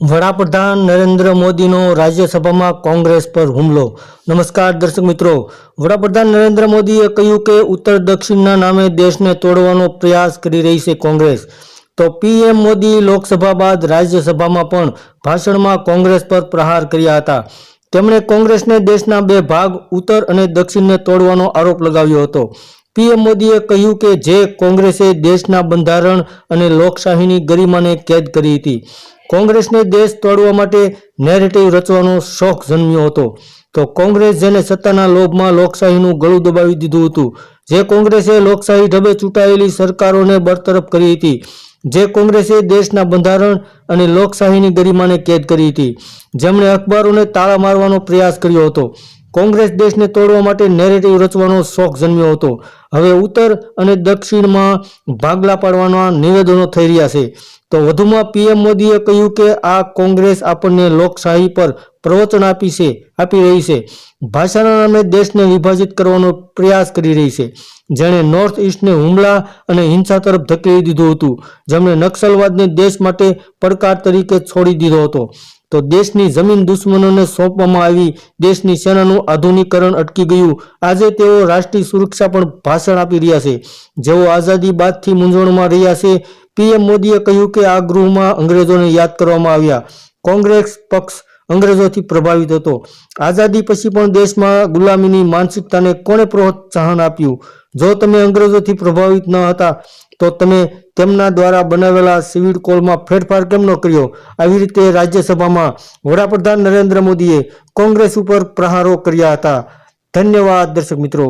વડાપ્રધાન નરેન્દ્ર મોદીનો રાજ્યસભામાં કોંગ્રેસ પર હુમલો. નમસ્કાર દર્શક મિત્રો. વડાપ્રધાન નરેન્દ્ર મોદીએ કહ્યું કે ઉત્તર દક્ષિણના નામે દેશને તોડવાનો પ્રયાસ કરી રહી છે કોંગ્રેસ. તો પીએમ મોદી લોકસભા બાદ રાજ્યસભામાં પણ ભાષણમાં કોંગ્રેસ પર પ્રહાર કર્યા હતા. તેમણે કોંગ્રેસને દેશના બે ભાગ, ઉત્તર અને દક્ષિણને તોડવાનો આરોપ લગાવ્યો હતો. પીએમ મોદીએ કહ્યું કે જે કોંગ્રેસે દેશના બંધારણ અને લોકશાહીની ગરિમાને કેદ કરી હતી. કોંગ્રેસને દેશ તોડવા માટે નેરેટિવ રચવાનો શોખ જન્મ્યો હતો. તો કોંગ્રેસ જેને સત્તાના લોભમાં લોકશાહીનું ગળું દબાવી દીધું હતું, જે કોંગ્રેસે લોકશાહી ઢબે ચૂંટાયેલી સરકારોને બરતરફ કરી હતી, જે કોંગ્રેસે દેશના બંધારણ અને લોકશાહીની ગરિમાને કેદ કરી હતી. જેમણે અખબારોને તાળા મારવાનો પ્રયાસ કર્યો હતો. કોંગ્રેસ દેશને તોડવા માટે નેરેટિવ રચવાનો શોખ જન્મ્યો હતો. હવે ઉત્તર અને દક્ષિણમાં ભાગલા પાડવાના નિવેદનો થઈ રહ્યા છે. તો વધુમાં પીએમ મોદીએ કહ્યું કે આ કોંગ્રેસ આપણને લોકશાહી પર પ્રવચન આપી છે, આપી રહી છે. ભાષાના નામે દેશને વિભાજિત કરવાનો પ્રયાસ કરી રહી છે. જેણે નોર્થ ઇસ્ટને હુમલા અને હિંસા તરફ ધકેલી દીધું હતું. જેમણે નક્સલવાદને દેશ માટે પડકાર તરીકે છોડી દીધો હતો. તો દેશની જમીન દુશ્મનોને સોંપવામાં આવી. દેશની સેનાનું આધુનિકરણ અટકી ગયું. આજે તેઓ રાષ્ટ્રીય સુરક્ષા પણ ભાષણ આપી રહ્યા છે. જેઓ આઝાદી બાદથી મૂંઝવણમાં રહ્યા છે. પીએમ મોદીએ કહ્યું કે આ ગૃહમાં અંગ્રેજોને યાદ કરવામાં આવ્યા. કોંગ્રેસ પક્ષ અંગ્રેજોથી પ્રભાવિત હતો. આઝાદી પછી પણ દેશમાં ગુલામીની માનસિકતાને કોણે પ્રોત્સાહન આપ્યું? જો તમે અંગ્રેજોથી પ્રભાવિત ન હતા, તો તમે તેમના દ્વારા બનાવેલા સિવિલ કોલમાં ફેરફાર કેમ ન કર્યો? આવી રીતે રાજ્યસભામાં વડાપ્રધાન નરેન્દ્ર મોદીએ કોંગ્રેસ ઉપર પ્રહારો કર્યા હતા. ધન્યવાદ, દર્શક મિત્રો.